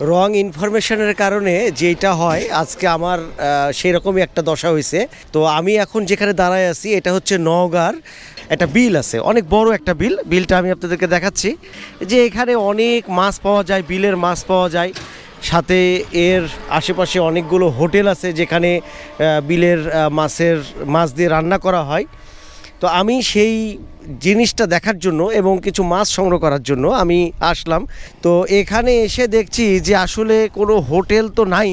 রং ইনফরমেশনের কারণে যেটা হয়, আজকে আমার সেই রকমই একটা দশা হয়েছে তো আমি এখন যেখানে দাঁড়ায় আছি, এটা হচ্ছে নওগাঁর একটা বিল আছে। অনেক বড় একটা বিল। বিলটা আমি আপনাদেরকে দেখাচ্ছি। যে এখানে অনেক মাছ পাওয়া যায়, বিলের মাছ পাওয়া যায়। সাথে এর আশেপাশে অনেকগুলো হোটেল আছে, যেখানে বিলের মাছের, মাছ দিয়ে রান্না করা হয়। তো আমি সেই জিনিসটা দেখার জন্য এবং কিছু মাছ সংগ্রহ করার জন্য আমি আসলাম। তো এখানে এসে দেখছি যে আসলে কোনো হোটেল তো নাই,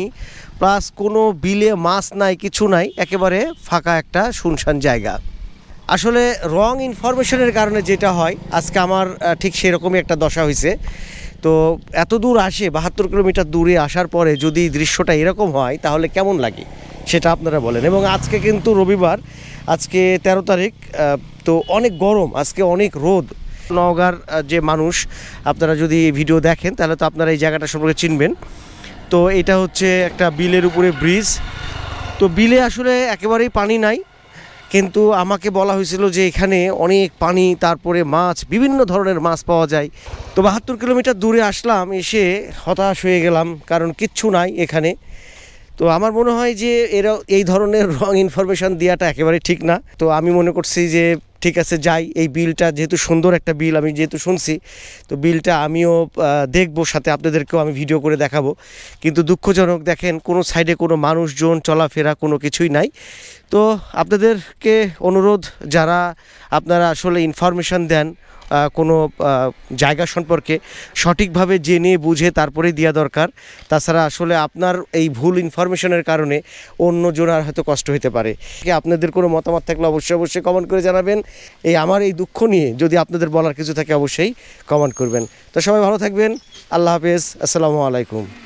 প্লাস কোনো বিলে মাছ নাই, কিছু নাই, একেবারে ফাঁকা একটা শুনশান জায়গা। আসলে রং ইনফরমেশনের কারণে যেটা হয়, আজকে আমার ঠিক সেরকমই একটা দশা হয়েছে। তো এত দূর আসে, বাহাত্তর কিলোমিটার দূরে আসার পরে যদি দৃশ্যটা এরকম হয়, তাহলে কেমন লাগে? সেটা আপনারা বলেন। এবং আজকে কিন্তু রবিবার আজকে তেরো তারিখ তো অনেক গরম, আজকে অনেক রোদ। নওগাঁর যে মানুষ, আপনারা যদি ভিডিও দেখেন, তাহলে তো আপনারা এই জায়গাটা সম্পর্কে চিনবেন। তো এটা হচ্ছে একটা বিলের উপরে ব্রিজ। তো বিলে আসলে একেবারেই পানি নাই, কিন্তু আমাকে বলা হয়েছিল যে এখানে অনেক পানি, তারপরে মাছ, বিভিন্ন ধরনের মাছ পাওয়া যায়। তো বাহাত্তর কিলোমিটার দূরে আসলাম, এসে হতাশ হয়ে গেলাম, কারণ কিচ্ছু নাই এখানে। তো আমার মনে হয় যে এরা এই ধরনের রং ইনফরমেশন দেওয়াটা একেবারে ঠিক না। তো আমি মনে করছি যে ঠিক আছে, যাই। এই বিলটা যেহেতু সুন্দর একটা বিল আমি যেহেতু শুনছি, তো বিলটা আমিও দেখব, সাথে আপনাদেরকেও আমি ভিডিও করে দেখাবো। কিন্তু দুঃখজনক, দেখেন, কোনো সাইডে কোনো মানুষজন চলাফেরা কোনো কিছুই নাই। তো আপনাদেরকে অনুরোধ, যারা আপনারা আসলে ইনফরমেশন দেন কোনো জায়গা সম্পর্কে, সঠিকভাবে জেনে, বুঝে তারপরেই দেওয়া দরকার। তাছাড়া আসলে আপনার এই ভুল ইনফরমেশনের কারণে অন্যজনের হয়তো কষ্ট হতে পারে। আপনাদের কোনো মতামত থাকলে অবশ্যই অবশ্যই কমেন্ট করে জানাবেন। এই আমার এই দুঃখ নিয়ে যদি আপনাদের বলার কিছু থাকে অবশ্যই কমেন্ট করবেন। তো সবাই ভালো থাকবেন। আল্লাহ হাফেজ। আসসালামু আলাইকুম।